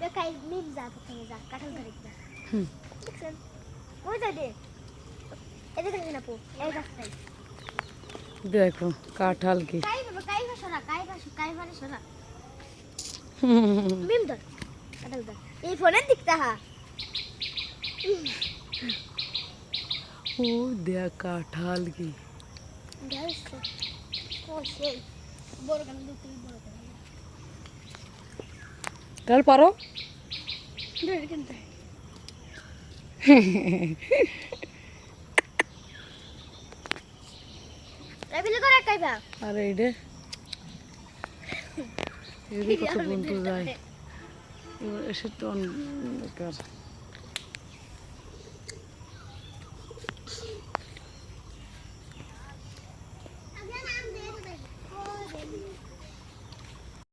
মিম যা প্রথমে যা কাঁঠাল ধরে কিনা হুম। দেখছেন ওই যা দে এদিকে দেখেন আপু এই গাছটাই দেখো কাঁঠাল কি এই ফোনের দিক তাহা ও দেখ কাঁঠাল কি বড় কান বড় কান কাল পারো? আর কত বন্ধু যায়। এবার এসে তো অন্ধকার।